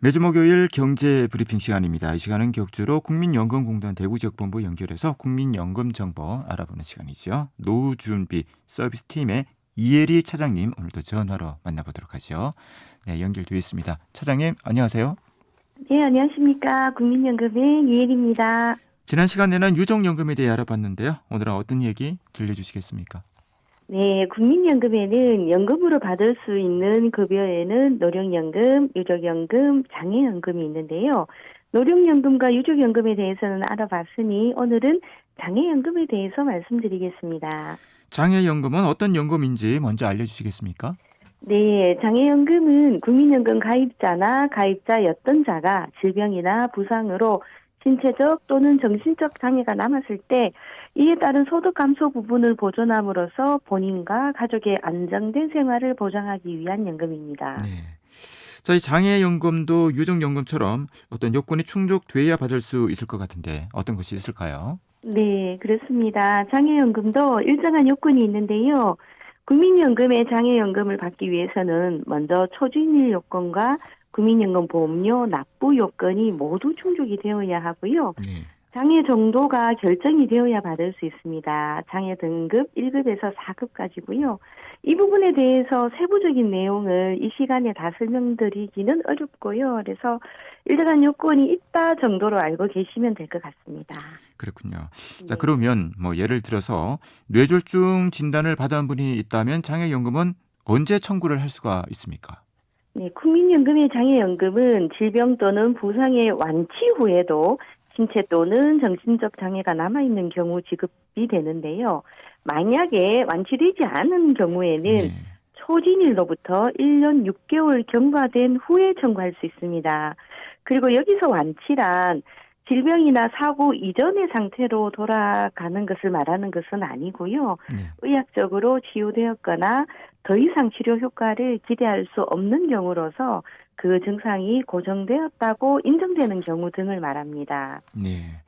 매주 목요일 경제 브리핑 시간입니다. 이 시간은 격주로 국민연금공단 대구지역본부 연결해서 국민연금 정보 알아보는 시간이죠. 노후 준비 서비스 팀의 이혜리 차장님 오늘도 전화로 만나보도록 하죠. 네, 연결되어 있습니다. 차장님 안녕하세요. 네, 안녕하십니까. 국민연금의 이혜리입니다. 지난 시간에는 유족연금에 대해 알아봤는데요. 오늘은 어떤 얘기 들려주시겠습니까? 네, 국민연금에는 연금으로 받을 수 있는 급여에는 노령연금, 유족연금, 장애연금이 있는데요. 노령연금과 유족연금에 대해서는 알아봤으니 오늘은 장애연금에 대해서 말씀드리겠습니다. 장애연금은 어떤 연금인지 먼저 알려주시겠습니까? 네, 장애연금은 국민연금 가입자나 가입자였던 자가 질병이나 부상으로 신체적 또는 정신적 장애가 남았을 때 이에 따른 소득 감소 부분을 보존함으로써 본인과 가족의 안정된 생활을 보장하기 위한 연금입니다. 네. 자, 이 장애연금도 유족연금처럼 어떤 요건이 충족돼야 받을 수 있을 것 같은데 어떤 것이 있을까요? 네, 그렇습니다. 장애연금도 일정한 요건이 있는데요. 국민연금의 장애연금을 받기 위해서는 먼저 초진일 요건과 국민연금 보험료 납부 요건이 모두 충족이 되어야 하고요. 네. 장애 정도가 결정이 되어야 받을 수 있습니다. 장애 등급 1급에서 4급까지고요. 이 부분에 대해서 세부적인 내용을 이 시간에 다 설명드리기는 어렵고요. 그래서 일정한 요건이 있다 정도로 알고 계시면 될 것 같습니다. 그렇군요. 자, 네. 그러면 뭐 예를 들어서 뇌졸중 진단을 받은 분이 있다면 장애연금은 언제 청구를 할 수가 있습니까? 네, 국민연금의 장애연금은 질병 또는 부상의 완치 후에도 신체 또는 정신적 장애가 남아있는 경우 지급이 되는데요. 만약에 완치되지 않은 경우에는 네. 초진일로부터 1년 6개월 경과된 후에 청구할 수 있습니다. 그리고 여기서 완치란 질병이나 사고 이전의 상태로 돌아가는 것을 말하는 것은 아니고요. 네. 의학적으로 치유되었거나 더 이상 치료 효과를 기대할 수 없는 경우로서 그 증상이 고정되었다고 인정되는 경우 등을 말합니다. 네.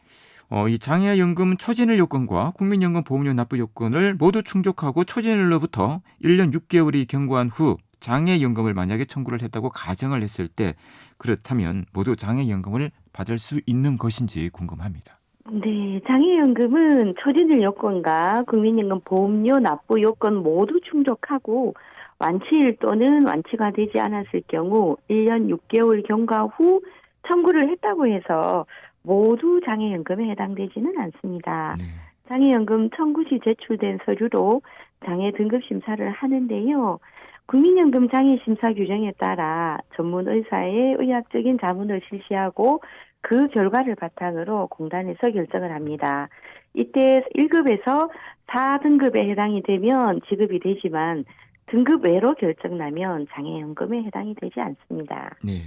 어, 이 장애연금 초진일 요건과 국민연금 보험료 납부 요건을 모두 충족하고 초진일로부터 1년 6개월이 경과한 후 장애연금을 만약에 청구를 했다고 가정을 했을 때 그렇다면 모두 장애연금을 받을 수 있는 것인지 궁금합니다. 네, 장애연금은 초진일 요건과 국민연금 보험료 납부 요건 모두 충족하고 완치일 또는 완치가 되지 않았을 경우 1년 6개월 경과 후 청구를 했다고 해서 모두 장애연금에 해당되지는 않습니다. 네. 장애연금 청구 시 제출된 서류로 장애 등급 심사를 하는데요. 국민연금 장애 심사 규정에 따라 전문 의사의 의학적인 자문을 실시하고 그 결과를 바탕으로 공단에서 결정을 합니다. 이때 1급에서 4등급에 해당이 되면 지급이 되지만 등급 외로 결정나면 장애연금에 해당이 되지 않습니다. 네.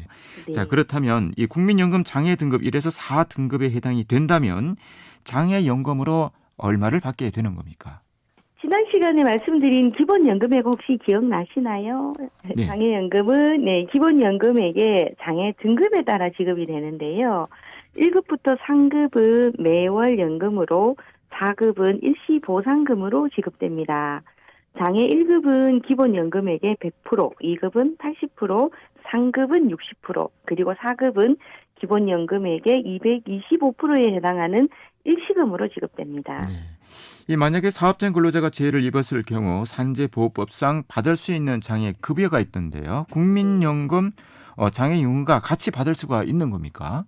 네. 자, 그렇다면 이 국민연금 장애 등급 1에서 4등급에 해당이 된다면 장애연금으로 얼마를 받게 되는 겁니까? 시간에 말씀드린 기본연금액 혹시 기억나시나요? 네. 장애연금은 네, 기본연금액의 장애 등급에 따라 지급이 되는데요. 1급부터 3급은 매월 연금으로 4급은 일시 보상금으로 지급됩니다. 장애 1급은 기본 연금액의 100%, 2급은 80%, 3급은 60%, 그리고 4급은 기본 연금액의 225%에 해당하는 일시금으로 지급됩니다. 네. 이 만약에 사업장 근로자가 재해를 입었을 경우 산재보호법상 받을 수 있는 장애 급여가 있던데요. 국민연금 어, 장애연금과 같이 받을 수가 있는 겁니까?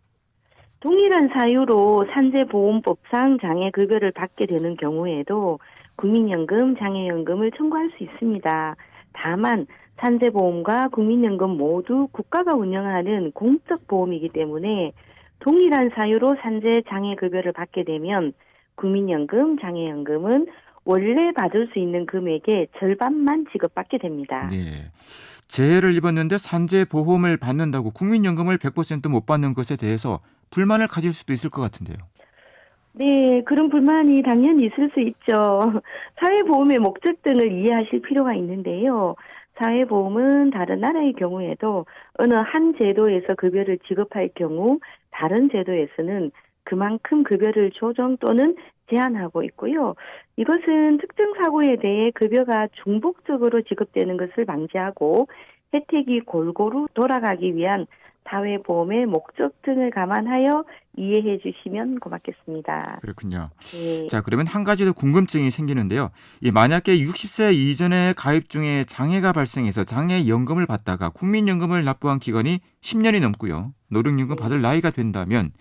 동일한 사유로 산재보험법상 장애급여를 받게 되는 경우에도 국민연금, 장애연금을 청구할 수 있습니다. 다만 산재보험과 국민연금 모두 국가가 운영하는 공적 보험이기 때문에 동일한 사유로 산재 장애 급여를 받게 되면 국민연금, 장애연금은 원래 받을 수 있는 금액의 절반만 지급받게 됩니다. 네. 재해를 입었는데 산재 보험을 받는다고 국민연금을 100%못 받는 것에 대해서 불만을 가질 수도 있을 것 같은데요. 네, 그런 불만이 당연히 있을 수 있죠. 사회보험의 목적 등을 이해하실 필요가 있는데요. 사회보험은 다른 나라의 경우에도 어느 한 제도에서 급여를 지급할 경우 다른 제도에서는 그만큼 급여를 조정 또는 제한하고 있고요. 이것은 특정 사고에 대해 급여가 중복적으로 지급되는 것을 방지하고 혜택이 골고루 돌아가기 위한 사회보험의 목적 등을 감안하여 이해해 주시면 고맙겠습니다. 그렇군요. 네. 자, 그러면 한 가지 더 궁금증이 생기는데요. 이 만약에 60세 이전에 가입 중에 장애가 발생해서 장애 연금을 받다가 국민연금을 납부한 기간이 10년이 넘고요. 노령연금 네. 받을 나이가 된다면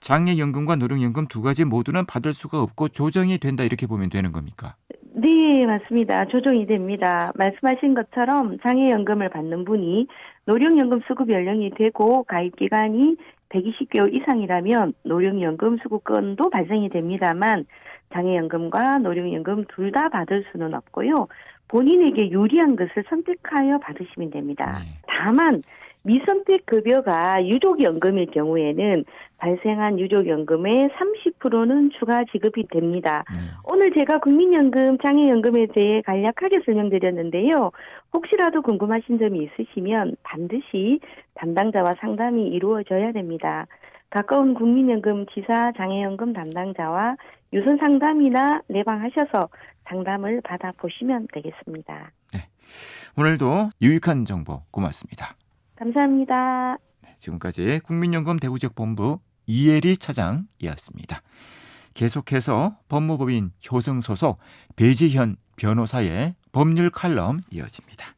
장애연금과 노령연금 두 가지 모두는 받을 수가 없고 조정이 된다 이렇게 보면 되는 겁니까? 네, 맞습니다. 조정이 됩니다. 말씀하신 것처럼 장애연금을 받는 분이 노령연금 수급 연령이 되고 가입 기간이 120개월 이상이라면 노령연금 수급권도 발생이 됩니다만 장애연금과 노령연금 둘 다 받을 수는 없고요. 본인에게 유리한 것을 선택하여 받으시면 됩니다. 네. 다만 미선택 급여가 유족연금일 경우에는 발생한 유족연금의 30%는 추가 지급이 됩니다. 네. 오늘 제가 국민연금, 장애연금에 대해 간략하게 설명드렸는데요. 혹시라도 궁금하신 점이 있으시면 반드시 담당자와 상담이 이루어져야 됩니다. 가까운 국민연금 지사 장애연금 담당자와 유선 상담이나 내방하셔서 상담을 받아보시면 되겠습니다. 오늘도 유익한 정보 고맙습니다. 감사합니다. 지금까지 국민연금 대구지역본부 이혜리 차장이었습니다. 계속해서 법무법인 효성 소속 배지현 변호사의 법률 칼럼 이어집니다.